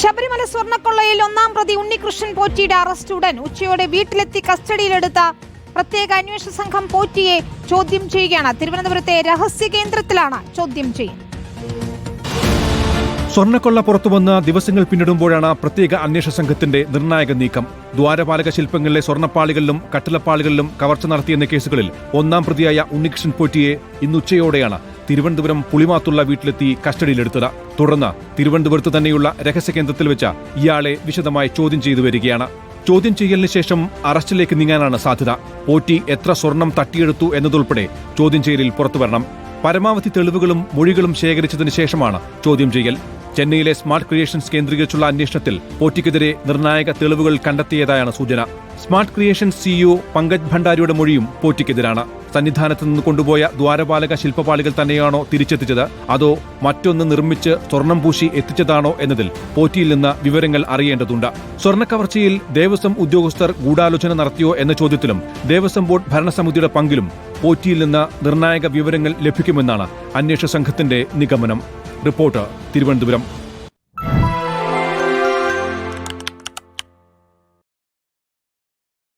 ശബരിമല സ്വർണക്കൊള്ളയിൽ ഒന്നാം പ്രതി ഉണ്ണികൃഷ്ണൻ പോറ്റിയുടെ അറസ്റ്റ് ഉടൻ. ഉച്ചയോടെ വീട്ടിലെത്തി കസ്റ്റഡിയിലെടുത്ത പ്രത്യേക അന്വേഷണ സംഘം പോറ്റിയെ ചോദ്യം ചെയ്യുകയാണ്. തിരുവനന്തപുരത്തെ രഹസ്യ കേന്ദ്രത്തിലാണ് ചോദ്യം ചെയ്യുന്നത്. സ്വർണക്കൊള്ള പുറത്തുവന്ന ദിവസങ്ങൾ പിന്നിടുമ്പോഴാണ് പ്രത്യേക അന്വേഷണ സംഘത്തിന്റെ നിർണായക നീക്കം. ദ്വാരപാലക ശില്പങ്ങളിലെ സ്വർണപ്പാളികളിലും കട്ടിലപ്പാളികളിലും കവർച്ച നടത്തിയെന്ന കേസുകളിൽ ഒന്നാം പ്രതിയായ ഉണ്ണികൃഷ്ണൻ പോറ്റിയെ ഇന്ന് ഉച്ചയോടെയാണ് തിരുവനന്തപുരം പുളിമാത്തുള്ള വീട്ടിലെത്തി കസ്റ്റഡിയിലെടുത്തത്. തുടർന്ന് തിരുവനന്തപുരത്ത് തന്നെയുള്ള രഹസ്യ കേന്ദ്രത്തിൽ വെച്ച് ഇയാളെ വിശദമായി ചോദ്യം ചെയ്തു വരികയാണ്. ചോദ്യം ചെയ്യലിന് ശേഷം അറസ്റ്റിലേക്ക് നീങ്ങാനാണ് സാധ്യത. പോറ്റി എത്ര സ്വർണം തട്ടിയെടുത്തു എന്നതുൾപ്പെടെ ചോദ്യം ചെയ്യലിൽ പുറത്തുവരണം. പരമാവധി തെളിവുകളും മൊഴികളും ശേഖരിച്ചതിന് ശേഷമാണ് ചോദ്യം ചെയ്യൽ. ചെന്നൈയിലെ സ്മാർട്ട് ക്രിയേഷൻസ് കേന്ദ്രീകരിച്ചുള്ള അന്വേഷണത്തിൽ പോറ്റിക്കെതിരെ നിർണായക തെളിവുകൾ കണ്ടെത്തിയതായാണ് സൂചന. സ്മാർട്ട് ക്രിയേഷൻസ് സിഇഒ പങ്കജ് ഭണ്ഡാരിയുടെ മൊഴിയും പോറ്റിക്കെതിരാണ്. സന്നിധാനത്ത് നിന്ന് കൊണ്ടുപോയ ദ്വാരപാലക ശില്പപാളികൾ തന്നെയാണോ തിരിച്ചെത്തിച്ചത്? അതോ മറ്റൊന്ന് നിർമ്മിച്ച് സ്വർണം പൂശി എത്തിച്ചതാണോ എന്നതിൽ പോറ്റിയിൽ നിന്ന് വിവരങ്ങൾ അറിയേണ്ടതുണ്ട്. സ്വർണക്കവർച്ചയിൽ ദേവസ്വം ഉദ്യോഗസ്ഥർ ഗൂഢാലോചന നടത്തിയോ എന്ന ചോദ്യത്തിലും ദേവസ്വം ബോർഡ് ഭരണസമിതിയുടെ പങ്കിലും പോറ്റിയിൽ നിന്ന് നിർണായക വിവരങ്ങൾ ലഭിക്കുമെന്നാണ് അന്വേഷണ സംഘത്തിന്റെ നിഗമനം. റിപ്പോർട്ട് തിരുവനന്തപുരം.